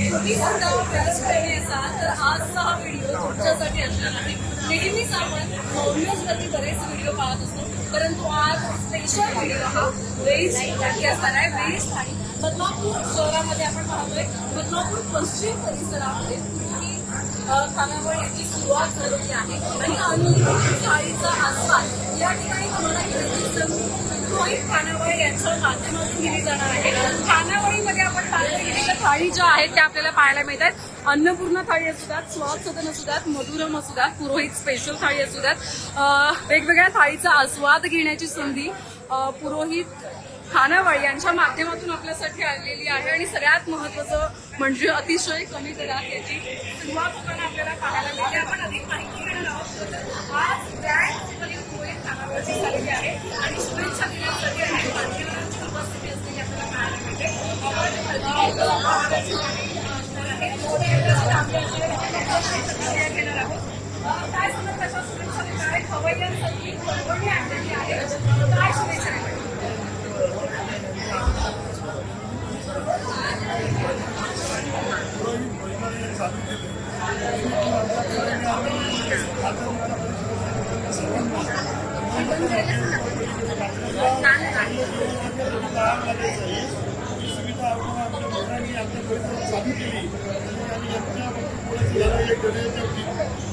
तुम्ही सुद्धा प्रेमी असाल तर आजचा हा व्हिडिओ तुमच्यासाठी असणार आहे. नेहमीच आपण नॉनव्हेजवरती बरेच व्हिडिओ पाहत असतो परंतु आज स्पेशल व्हिडिओ हा व्हेज थाळी असणार आहे व्हेज थाळी बदलापूर शहरामध्ये आपण पाहतोय बदलापूर पश्चिम परिसरामध्ये ही अ, खानावळ याची सुरुवात झालेली आहे आणि अनलिमिटेड थाळीचा आस्वाद या ठिकाणी तुम्हाला घेण्याची संधी रोहित खानावळ यांच्या माध्यमातून दिली जाणार आहे. खानावळीमध्ये आपण थाळी ज्या आहेत त्या आपल्याला पाहायला मिळतात अन्नपूर्ण थाळी असू द्यात स्वाद सदन असू द्यात मधुरम असू द्यात पुरोहित स्पेशल थाळी असू द्यात. वेगवेगळ्या थाळीचा आस्वाद घेण्याची संधी पुरोहित खानावळ यांच्या माध्यमातून आपल्यासाठी आलेली आहे. आणि सगळ्यात महत्वाचं म्हणजे अतिशय कमी दरात याची सुरुवात होताना आपल्याला पाहायला मिळते. आपण अधिक माहिती घेणार आहोत. आज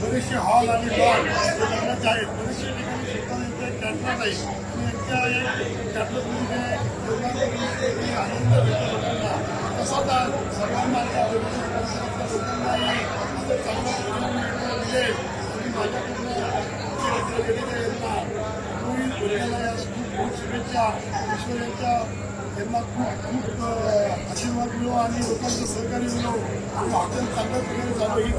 बरेचसे हॉल आणि लॉन लग्नाचे आहेत बरेचसे ठिकाणी सुद्धा यांचे कॅन्टर नाही आणि यांच्या कॅन्टरमध्ये आनंद भेटतो लोकांना तसाच सर्वांना त्या परिसरातल्या लोकांनाही परिणाम मिळेल खूप शुभेच्छा खूप खूप आशीर्वाद मिळो आणि लोकांचं सहकार्य मिळो आणि हॉटेल चांगल्या प्रकारे ही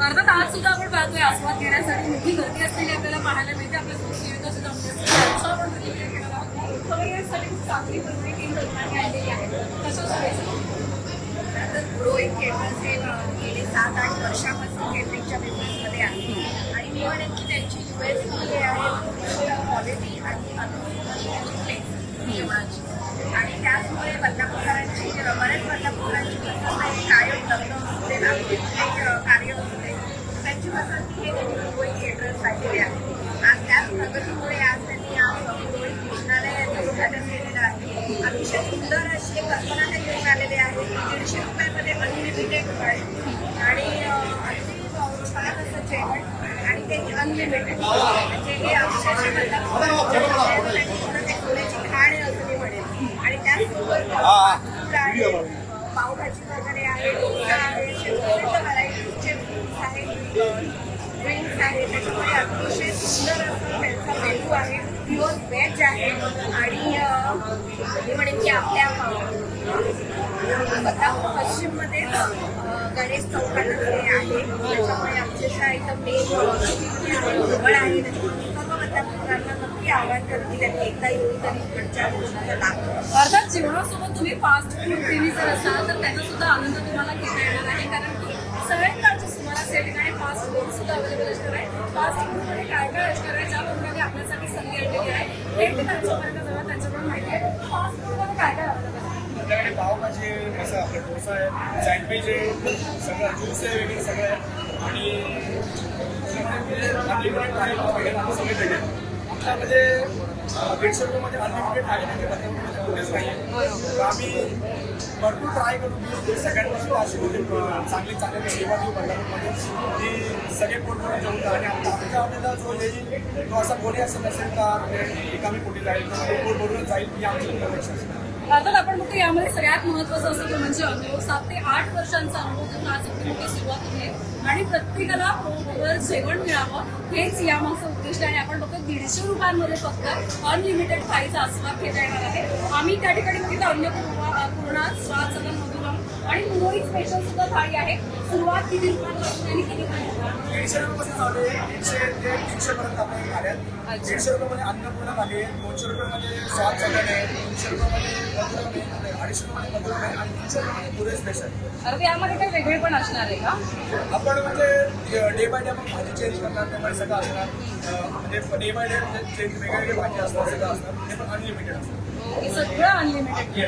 अर्थात आज सुद्धा आपण पाहतोय आस्वाद घेण्यासाठी. मोठी गर्दी असलेली आपल्याला पाहायला मिळते. आपल्या सुद्धा आपण खूप चांगली परवणी आलेली आहे. तसंच तर रोहित केटर्स हे गेले सात आठ वर्षापासून केटरिंगच्या बिझनेसमध्ये आहे. आणि मी म्हणेन की त्यांची यू एस हे आहे क्वालिटी आणि प्लेस जेवणाची आणि त्याचमुळे बदलापूरकरांची बऱ्याच बदलापूरकरांची पसंत आहे कायम लग्न असू दे ना कार्य असू दे त्यांची पसंती हे त्यांनी रोहित केटर्स राहिलेले आहे. आज त्याच प्रगतीमुळे आहे त्याच्यामुळे अतिशय सुंदर असं त्यांचा मेनू आहे प्युअर व्हेज आहे आणि मी म्हणेन की आपल्या अं, पश्चिममध्ये गणेश चौकात हे आहे त्याच्यामुळे अक्षरशः इथं मेन जवळ आहे त्याच्यामुळे सर्व बदलापूरकरांना नक्की आवाहन करते त्यांनी एकदा येऊन तरी इकडच्या भोजनाचा लाभ अर्थात जेवणासोबत तुम्ही फास्ट फूड प्रेमी जर असाल तर त्याचा सुद्धा आनंद तुम्हाला घेता येणार आहे. कारण सुद्धा अवेलेबल असणार आहे फास्ट फूडमध्ये काय काय असणार आहे ज्या प्रकारे आपल्यासाठी संधी आणलेली आहे हे त्यांच्यापर्यंत जरा त्यांच्याकडून माहिती आहे. फास्ट फूडमध्ये काय काय available आहे? आपल्याकडे पावभाजी कसं आपलं डोसा आहे सँडविच आहे सगळं ज्यूस आहे वगैरे सगळं आहे. आणि अनलिमिटेड आहे भेटेल सगळे भेटेल आपल्या म्हणजे दीडशे रुपयामध्ये अनलिमिटेड आहे म्हणजे तर आम्ही भरपूर ट्राय करू सगळ्यांपासून अशी होते अं, चांगली चांगली सेवा देऊ बदलापूरमध्ये की सगळे पोट भरून जेवून आणि आमच्या आपल्याला जो येईल तो असा कोणी असं असेल तर रिकामी पोटी जाईल. तर पोट भरून जाईल ही आमची अपेक्षा असते अर्थात आपण बघतो यामध्ये सगळ्यात महत्वाचं असतं ते म्हणजे अनुभव सात ते आठ वर्षांचा अनुभव घेऊन आज एवढी मोठी सुरुवात होते. आणि प्रत्येकाला जेवण मिळावं हेच यामागचं उद्दिष्ट आणि आपण फक्त दीडशे रुपयांमध्ये फक्त अनलिमिटेड थाळीचा आस्वाद घेता येणार आहे. आम्ही त्या ठिकाणी बघितलं अन्नपूर्णा पूर्ण स्वाद सदन मधुरम आणि मुंबई स्पेशल सुद्धा थाळी आहे. सुरुवात किती रुपयांपासून आणि किती दीडशे रुपयापासून चालू आहे. ते तीनशे पर्यंत दीडशे रुपयामध्ये अन्नपूर्णा आहे दोनशे रुपयामध्ये स्वाद चटण आहे. तीनशे रुपयामध्ये अडीचशे रुपयामध्ये मधुरम आहे. आणि तीनशे रुपयामध्ये पुरे स्पेशल अरे यामध्ये काही वेगळे पण असणार आहे का? आपण म्हणजे डे बाय डे आपण भाजी चेंज करणार. त्यामुळे सगळं असणार. म्हणजे डे बाय डे चेंज वेगवेगळे भाजी असतात सगळं असणार. ते पण अनलिमिटेड असतात. हे सगळं अनलिमिटेड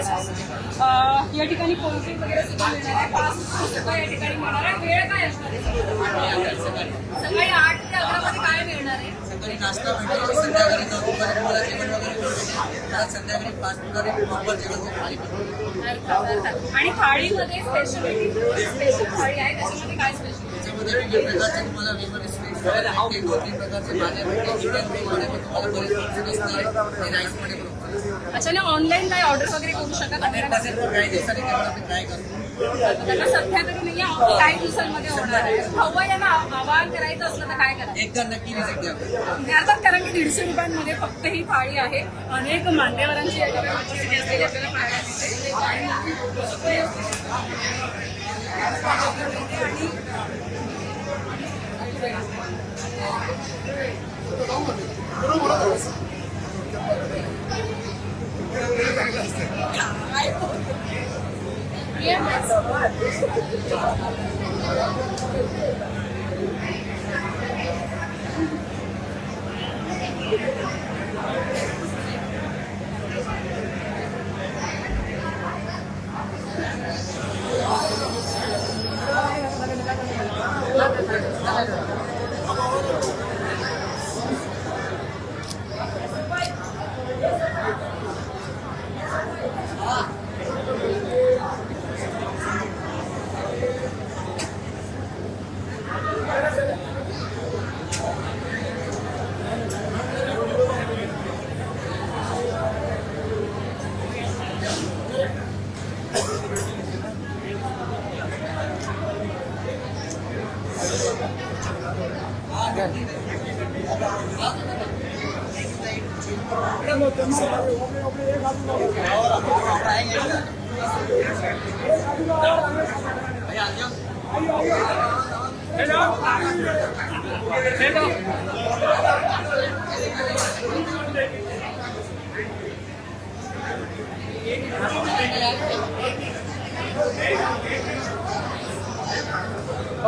या ठिकाणी कोल्ड्रिंक वगैरे सुद्धा मिळणार आहे. फास्ट सुद्धा या ठिकाणी मिळणार आहे. वेळ काय असणार आहे? सकाळी आठ ते अकरा मध्ये काय मिळणार आहे? सकाळी नाश्ता भेटेल संध्याकाळी जेवण वगैरे पाच प्रकारे जेवण थाळी. आणि थाळीमध्ये स्पेशलिटी स्पेशल थाळी आहे. त्याच्यामध्ये काय स्पेशल त्याच्यामध्ये वेगवेगळ्या प्रकारचे तुम्हाला वेगवेगळे स्वीट्स भेटेल दोन तीन प्रकारचे भाज्या भेटेल इंडियन वेजमध्ये पण तुम्हाला बरेच ऑप्शन असणार आहे आणि राईसमध्ये पण उपलब्ध अच्छा ना ऑनलाईन काय ऑर्डर वगैरे करू शकत हंड्रेड पर्सेंट काही दिवसांनी त्यावर आम्ही ट्राय त्यांना सध्या तरी नाही आहे, काही दिवसांमध्ये होणार आहे. हवं यांना आवाहन करायचं असलं तर काय करायचं? एकदा नक्की विजिट द्या अर्थात कारण की दीडशे रुपयांमध्ये फक्त ही थाळी आहे. अनेक मान्यवरांची असलेली आपल्याला पाहायला मिळते. Yeah.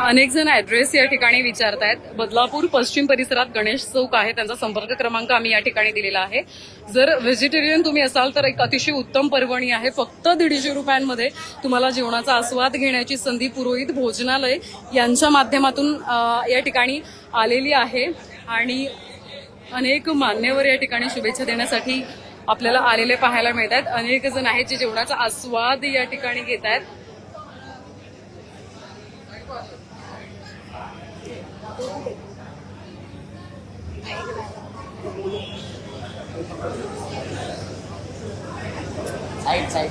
अनेक जण ऍड्रेस या ठिकाणी विचारतायत. बदलापूर पश्चिम परिसरात गणेश चौक आहे. त्यांचा संपर्क क्रमांक आम्ही या ठिकाणी दिलेला आहे. जर व्हेजिटेरियन तुम्ही असाल तर एक अतिशय उत्तम पर्वणी आहे. फक्त दीडशे रुपयांमध्ये तुम्हाला जेवणाचा आस्वाद घेण्याची संधी पुरोहित भोजनालय यांच्या माध्यमातून या ठिकाणी आलेली आहे. आणि अनेक मान्यवर या ठिकाणी शुभेच्छा देण्यासाठी आपल्याला आलेले पाहायला मिळत आहेत अनेक जण आहेत जे जेवणाचा आस्वाद या ठिकाणी घेत आहेत Side, side.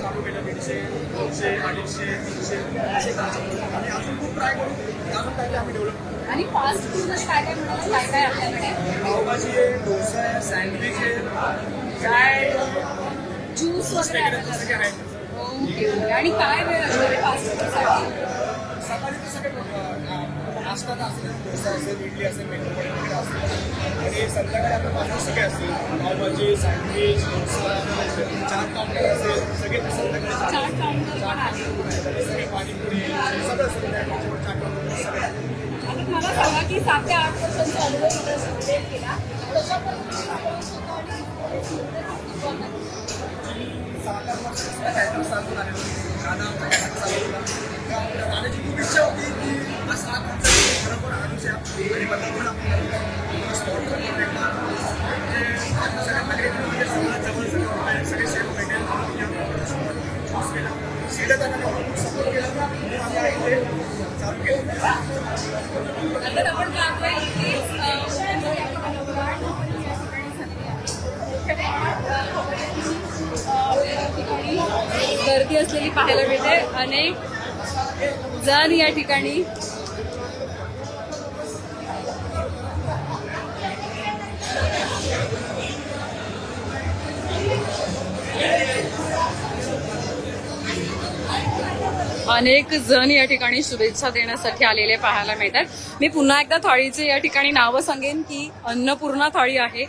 चालू केलं दीडशे दोनशे अडीचशे तीनशे असे. आणि अजून खूप ट्राय करू अजून काही आम्ही डेव्हलप आणि फास्ट फूड काय काय मिळालं काय काय आपल्याकडे? पावभाजी आहे डोसा आहे सँडविच आहे. चाय ज्यूस वगैरे आहे आणि काय वेळ असणार आहे फास्ट फूडसाठी सकाळी ते सगळे नाश्ता असेल डोसा असेल इडली असेल मेथी वगैरे असेल आणि संध्याकाळी आपल्या बाजूला सगळे असतील पावभाजी सँडविच डोसा चाट काउंटर असेल सगळे संध्याकाळी चाट सगळे पाणीपुरी सगळं सगळं चाट काउंटर सगळं मला सांगा की सात ते आठ वर्षांचा अनुभव केला. तशा पद्धतीने खूप इच्छा होती की गर्दी असलेली पाहायला मिळते. अनेक जण या ठिकाणी अनेक जण या ठिकाणी शुभेच्छा देण्यासाठी आलेले पाहायला मिळतात. मी पुन्हा एकदा थाळीचे या ठिकाणी नावं सांगेन की अन्नपूर्णा थाळी आहे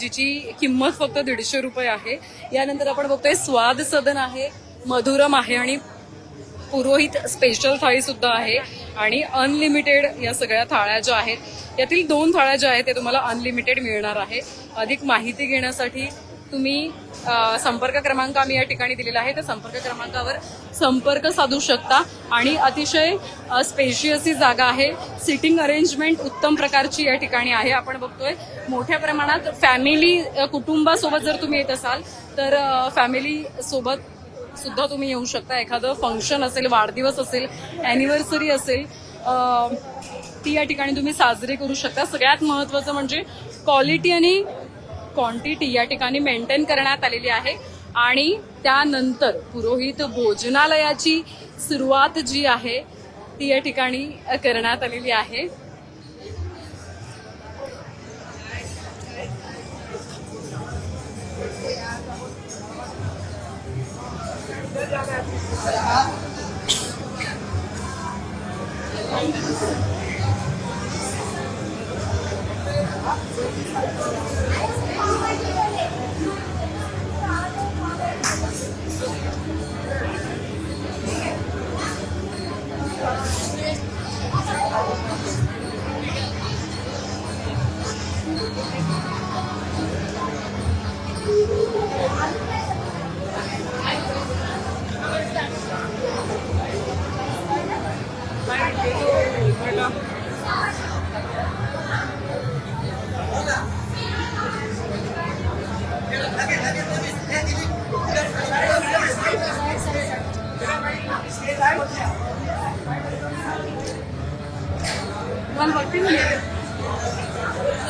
जिची किंमत फक्त दीडशे रुपये आहे. यानंतर आपण बघतोय स्वाद सदन आहे मधुरम आहे आणि पुरोहित स्पेशल थाळी सुद्धा आहे आणि अनलिमिटेड या सगळ्या थाळ्या ज्या आहेत यातील दोन थाळ्या ज्या आहेत ते तुम्हाला अनलिमिटेड मिळणार आहे. अधिक माहिती घेण्यासाठी तुम्ही संपर्क क्रमांक आम्ही या ठिकाणी दिलेला आहे. त्या संपर्क क्रमांकावर संपर्क साधू शकता. आणि अतिशय स्पेशियस ही जागा आहे. सिटिंग अरेंजमेंट उत्तम प्रकारची या ठिकाणी आहे. आपण बघतोय मोठ्या प्रमाणात फॅमिली कुटुंबासोबत जर तुम्ही येत असाल तर फॅमिली सोबत सुद्धा तुम्ही येऊ शकता. एखादं फंक्शन असेल वाढदिवस असेल अॅनिव्हर्सरी असेल ती या ठिकाणी तुम्ही साजरी करू शकता. सगळ्यात महत्वाचं म्हणजे क्वालिटी आणि क्वांटिटी या ठिकाणी मेंटेन करण्यात आलेली आहे. आणि त्यानंतर पुरोहित भोजनालयाची सुरुवात जी आहे ती या ठिकाणी करण्यात आलेली आहे.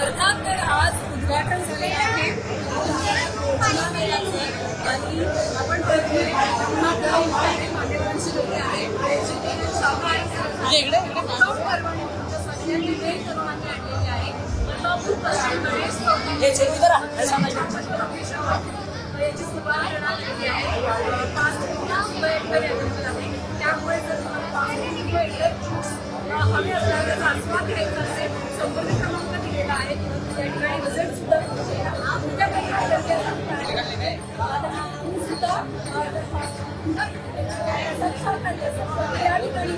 अर्थात तर आज उद्घाटन झालेलं आहे. आणि आपण मान्यवरांची लोकं आणलेली आहे. याची सुरुवात करण्यात आलेली आहे. पाच आम्ही आपल्याला आस्वाद घ्यायचा असेल संपर्क क्रमांक दिलेला आहे त्या ठिकाणी रिझल्ट सुद्धा हा सुद्धा काही सुद्धा त्या ठिकाणी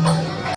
आस्वाद